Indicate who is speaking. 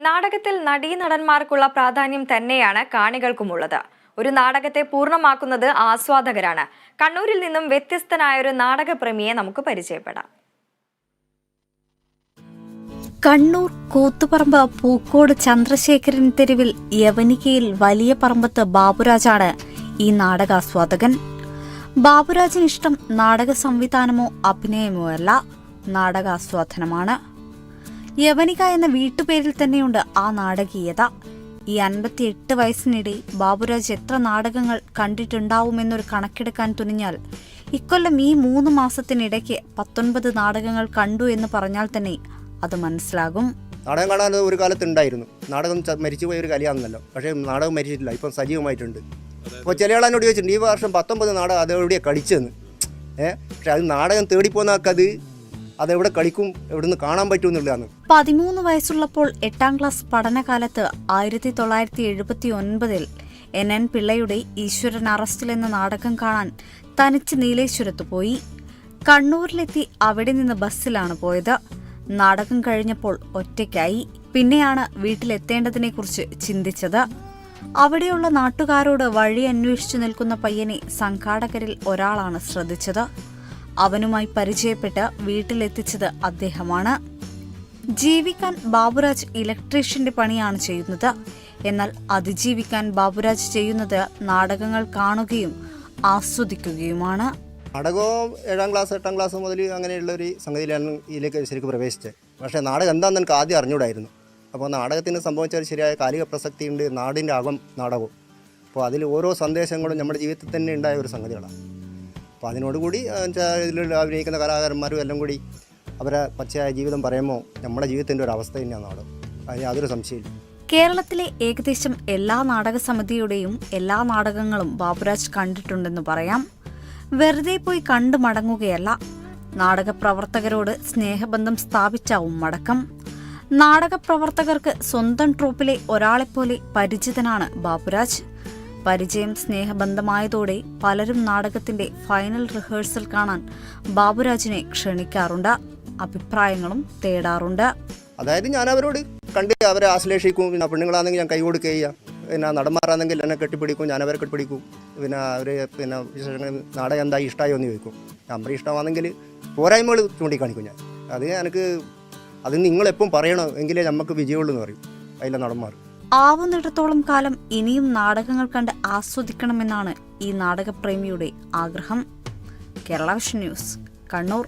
Speaker 1: നാടകത്തിൽ നടീനടന്മാർക്കുള്ള പ്രാധാന്യം തന്നെയാണ് കാണികൾക്കുമുള്ളത്. ഒരു നാടകത്തെ പൂർണമാക്കുന്നത് ആസ്വാദകരാണ്. കണ്ണൂരിൽ നിന്നും വ്യത്യസ്തനായ ഒരു നാടകപ്രേമിയെ നമുക്ക് പരിചയപ്പെടാം.
Speaker 2: കണ്ണൂർ കൂത്തുപറമ്പ് പൂക്കോട് ചന്ദ്രശേഖരൻ തെരുവിൽ യവനികയിൽ വലിയ പറമ്പത്ത് ബാബുരാജാണ് ഈ നാടകാസ്വാദകൻ. ബാബുരാജിന് ഇഷ്ടം നാടക സംവിധാനമോ അഭിനയമോ അല്ല നാടകാസ്വാദനമാണ്. യവനിക എന്ന വീട്ടുപേരിൽ തന്നെയുണ്ട് ആ നാടകീയത. ഈ അൻപത്തിയെട്ട് വയസ്സിനിടെ ബാബുരാജ് എത്ര നാടകങ്ങൾ കണ്ടിട്ടുണ്ടാവുമെന്നൊരു കണക്കെടുക്കാൻ തുനിഞ്ഞാൽ ഇക്കൊല്ലം ഈ മൂന്ന് മാസത്തിനിടയ്ക്ക് പത്തൊൻപത് നാടകങ്ങൾ കണ്ടു എന്ന് പറഞ്ഞാൽ തന്നെ അത് മനസ്സിലാകും.
Speaker 3: നാടകം കാണാൻ ഒരു കാലത്ത് ഉണ്ടായിരുന്നു നാടകം മരിച്ചുപോയ ഒരു കലയാണെന്നല്ലോ. പക്ഷേ നാടകം മരിച്ചിട്ടില്ല. ഇപ്പം സജീവമായിട്ടുണ്ട്. അപ്പോൾ ചില ആളെന്നോട് ചോദിച്ചിട്ടുണ്ട് ഈ വർഷം പത്തൊമ്പത് നാടകം അതോടെ കളിച്ചെന്ന് ഏഹ് പക്ഷെ അത് നാടകം തേടിപ്പോകുന്ന ആൾക്കത് അതെവിടെ കളിക്കും എവിടുന്ന് കാണാൻ പറ്റും എന്നുള്ളതാണ്.
Speaker 2: പതിമൂന്ന് വയസ്സുള്ളപ്പോൾ എട്ടാം ക്ലാസ് പഠനകാലത്ത് ആയിരത്തി തൊള്ളായിരത്തി എഴുപത്തി ഒൻപതിൽ എൻ എൻ പിള്ളയുടെ ഈശ്വരൻ അറസ്റ്റിൽ എന്ന നാടകം കാണാൻ തനിച്ച് നീലേശ്വരത്ത് പോയി. കണ്ണൂരിലെത്തി അവിടെ നിന്ന് ബസ്സിലാണ് പോയത്. നാടകം കഴിഞ്ഞപ്പോൾ ഒറ്റയ്ക്കായി. പിന്നെയാണ് വീട്ടിലെത്തേണ്ടതിനെക്കുറിച്ച് ചിന്തിച്ചത്. അവിടെയുള്ള നാട്ടുകാരോട് വഴി അന്വേഷിച്ചു നിൽക്കുന്ന പയ്യനെ സംഘാടകരിൽ ഒരാളാണ് ശ്രദ്ധിച്ചത്. അവനുമായി പരിചയപ്പെട്ട് വീട്ടിലെത്തിച്ചത് അദ്ദേഹമാണ്. ജീവിക്കാൻ ബാബുരാജ് ഇലക്ട്രീഷ്യന്റെ പണിയാണ് ചെയ്യുന്നത്. എന്നാൽ അതിജീവിക്കാൻ ബാബുരാജ് ചെയ്യുന്നത് നാടകങ്ങൾ കാണുകയും ആസ്വദിക്കുകയുമാണ്.
Speaker 3: നാടകവും ഏഴാം ക്ലാസ് എട്ടാം ക്ലാസ് മുതൽ അങ്ങനെയുള്ള ഒരു സംഗതിയിലാണ് ഇതിലേക്ക് ശരിക്കും പ്രവേശിച്ചത്. പക്ഷേ നാടകം എന്താണെന്ന് എനിക്ക് ആദ്യം അറിഞ്ഞൂടായിരുന്നു അപ്പോൾ നാടകത്തിന് സംഭവിച്ച ഒരു ശരിയായ കാലിക പ്രസക്തിയുണ്ട് നാടിന്റെ അകം നാടകവും. അപ്പോൾ അതിൽ ഓരോ സന്ദേശങ്ങളും നമ്മുടെ ജീവിതത്തിൽ തന്നെ ഉണ്ടായ ഒരു സംഗതികളാണ്. അപ്പോൾ അതിനോടുകൂടി ഇതിൽ അഭിനയിക്കുന്ന കലാകാരന്മാരും എല്ലാം കൂടി അവരെ പച്ചയായ ജീവിതം പറയുമ്പോൾ നമ്മുടെ ജീവിതത്തിന്റെ ഒരു അവസ്ഥ തന്നെയാണ് നാടകം അതിന് യാതൊരു സംശയമില്ല
Speaker 2: കേരളത്തിലെ ഏകദേശം എല്ലാ നാടക സമിതിയുടെയും എല്ലാ നാടകങ്ങളും ബാബുരാജ് കണ്ടിട്ടുണ്ടെന്ന് പറയാം. വെറുതെ പോയി കണ്ടു മടങ്ങുകയല്ല നാടക പ്രവർത്തകരോട് സ്നേഹബന്ധം സ്ഥാപിച്ചാവും മടക്കം. നാടക പ്രവർത്തകർക്ക് സ്വന്തം ട്രൂപ്പിലെ ഒരാളെപ്പോലെ പരിചിതനാണ് ബാബുരാജ്. പരിചയം സ്നേഹബന്ധമായതോടെ പലരും നാടകത്തിന്റെ ഫൈനൽ റിഹേഴ്സൽ കാണാൻ ബാബുരാജിനെ ക്ഷണിക്കാറുണ്ട്. അഭിപ്രായങ്ങളും തേടാറുണ്ട്.
Speaker 3: അതായത് ഞാൻ അവരോട് കണ്ട് അവരെ ആശ്ലേഷിക്കും. പിന്നെ പെണ്ണുങ്ങളാണെങ്കിൽ ഞാൻ കൈ കൊടുക്കുക പിന്നെ നടന്മാരാണെങ്കിൽ എന്നെ കെട്ടിപ്പിടിക്കും. ഞാൻ അവരെ കെട്ടിപ്പിടിക്കും. പിന്നെ അവർ പിന്നെ നാടകം എന്താ ഇഷ്ടമായോ എന്ന് ചോദിക്കും. നമ്മുടെ ഇഷ്ടമാണെങ്കിൽ പോരായ്മകൾ ചൂണ്ടിക്കാണിക്കും ഞാൻ. അത് എനിക്ക് അത് നിങ്ങളെപ്പം പറയണോ. എങ്കിലേ നമുക്ക് വിജയമുള്ളൂ എന്ന് പറയും. അതിലെ നടന്മാർ.
Speaker 2: ആവുന്നിടത്തോളം കാലം ഇനിയും നാടകങ്ങൾ കണ്ട് ആസ്വദിക്കണമെന്നാണ് ഈ നാടകപ്രേമിയുടെ ആഗ്രഹം. Kerala vision news Kannur.